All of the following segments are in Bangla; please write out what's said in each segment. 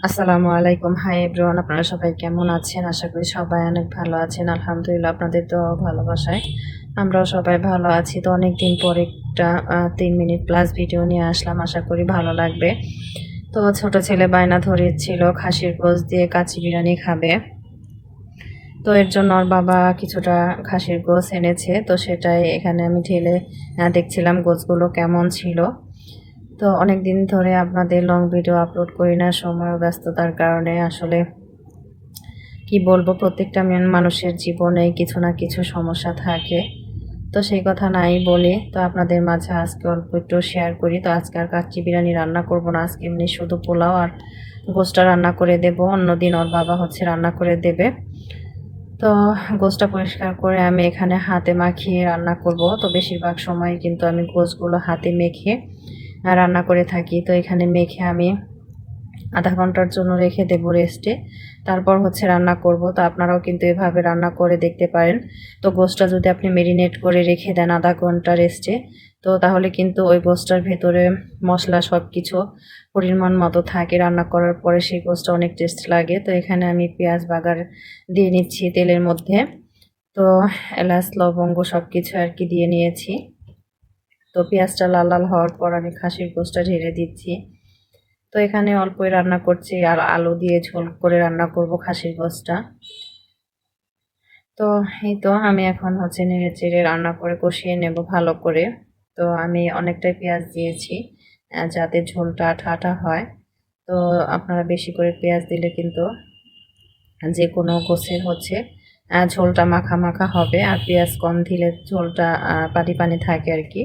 আসসালামু আলাইকুম। হাই এভরিওয়ান আপনারা সবাই কেমন আছেন? আশা করি সবাই অনেক ভালো আছেন। আলহামদুলিল্লাহ, আপনাদের তো ভালোবাসায়। আমরাও সবাই ভালো আছি। তো অনেক দিন পর একটা তিন মিনিট প্লাস ভিডিও নিয়ে আসলাম। আশা করি ভালো লাগবে। তো ছোট ছেলে বায়না ধরেছিল, খাসির গোস দিয়ে কাচি বিরিয়ানি খাবে। তো এর জন্য ওর বাবা কিছুটা খাসির গোস এনেছে। তো সেটাই এখানে আমি ঢেলে দেখছিলাম গোসগুলো কেমন ছিল। তো অনেক দিন ধরে আপনাদের লং ভিডিও আপলোড করি না, সময় ব্যস্ততার কারণে আসলে কি বলব, প্রত্যেকটা মেন- মানুষের জীবনে কিছু না কিছু সমস্যা থাকে। তো সেই কথা নাই বলি তো আপনাদের মাঝে আজকে অল্প একটু শেয়ার করি। তো আজকে আর কাচ্চি বিরিয়ানি রান্না করব না, আজকে এমনি শুধু পোলাও আর গোষ্ঠটা রান্না করে দেব। অন্যদিন ওর বাবা হচ্ছে রান্না করে দেবে। তো গোষ্ঠটা পরিষ্কার করে আমি এখানে হাতে মাখিয়ে রান্না করব। তো বেশিরভাগ সময় কিন্তু আমি গোশগুলো হাতে মেখে রান্না করে থাকি। তো এখানে মেখে আমি আধা ঘণ্টার জন্য রেখে দেব রেস্টে তারপর হচ্ছে রান্না করব। তো আপনারাও কিন্তু এভাবে রান্না করে দেখতে পারেন। তো গোশটা যদি আপনি মেরিনেট করে রেখে দেন আধা ঘণ্টা রেস্টে তো তাহলে কিন্তু ওই গোশটার ভেতরে মশলা সব কিছু পরিমাণ মতো থাকে। রান্না করার পরে সেই গোশটা অনেক টেস্ট লাগে। তো এখানে আমি পেঁয়াজ বাগার দিয়ে নিচ্ছি তেলের মধ্যে। তো এলাচ, লবঙ্গ সব কিছু আর কি দিয়ে নিয়েছি। তো পেঁয়াজটা লাল লাল হওয়ার পর আমি খাসির গোশটা ঢেলে দিচ্ছি। তো এখানে অল্পই রান্না করছি আর আলু দিয়ে ঝোল করে রান্না করব খাসির গোশটা। তো এই তো আমি এখন হচ্ছে নেড়ে চেড়ে রান্না করে কষিয়ে নেব ভালো করে। তো আমি অনেকটাই পেঁয়াজ দিয়েছি যাতে ঝোলটা আঠা হয়। তো আপনারা বেশি করে পেঁয়াজ দিলে কিন্তু যে কোনো গোছের হচ্ছে ঝোলটা মাখা মাখা হবে। আর পেঁয়াজ কম দিলে ঝোলটা পানি পানি থাকে আর কি।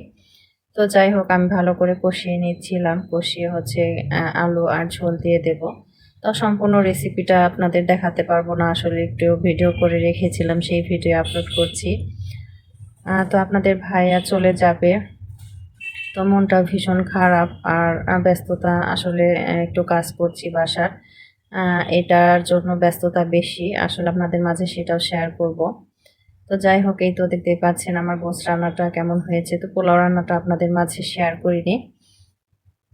তো যাই হোক, আমি ভালো করে কষিয়ে নিচ্ছিলাম। কষিয়ে হচ্ছে আলু আর ঝোল দিয়ে দেব। তো সম্পূর্ণ রেসিপিটা আপনাদের দেখাতে পারব না। আসলে একটু ভিডিও করে রেখেছিলাম, সেই ভিডিও আপলোড করছি। তো আপনাদের ভাইয়া চলে যাবে। তো মনটা ভীষণ খারাপ আর ব্যস্ততা আসলে একটু কাজ করছি বাসার। এটার জন্য ব্যস্ততা বেশি। আসলে আপনাদের মাঝে সেটাও শেয়ার করব। তো যাই হোক, এই তো দেখতেই পাচ্ছেন আমার গোস রান্নাটা কেমন হয়েছে। তো পোলাও রান্নাটা আপনাদের মাঝে শেয়ার করিনি।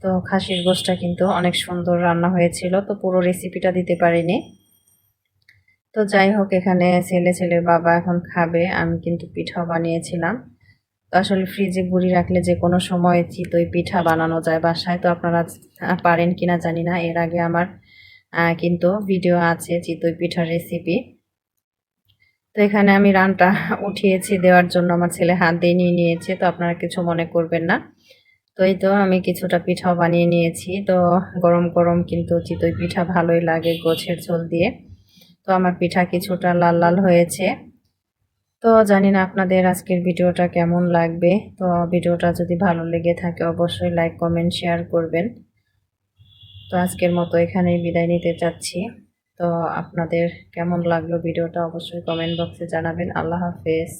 তো খাসির গোসটা কিন্তু অনেক সুন্দর রান্না হয়েছিল, তো পুরো রেসিপিটা দিতে পারিনি। তো যাই হোক, এখানে ছেলে ছেলের বাবা এখন খাবে, আমি কিন্তু পিঠাও বানিয়েছিলাম। তো আসলে ফ্রিজে গুঁড়ি রাখলে যে কোনো সময় চিতই পিঠা বানানো যায় বাসায়, তো আপনারা পারেন কিনা জানি না। এর আগে আমার কিন্তু ভিডিও আছে চিতই পিঠার রেসিপি তো এখানে আমি রানটা উঠিয়েছি, দেওয়ার জন্য আমার ছেলে হাত দিয়ে নিয়ে নিয়েছে, তো আপনারা কিছু মনে করবেন না। তো এই তো আমি কিছুটা পিঠাও বানিয়ে নিয়েছি, তো গরম গরম কিন্তু চিতই পিঠা ভালোই লাগে গোছের ঝোল দিয়ে। তো আমার পিঠা কিছুটা লাল লাল হয়েছে। তো জানি না আপনাদের আজকের ভিডিওটা কেমন লাগবে, তো ভিডিওটা যদি ভালো লেগে থাকে অবশ্যই লাইক, কমেন্ট, শেয়ার করবেন। তো আজকের মতো এখানেই বিদায় নিতে চাচ্ছি। তো আপনাদের কেমন লাগল ভিডিওটা অবশ্যই কমেন্ট বক্সে জানাবেন। আল্লাহ হাফেজ।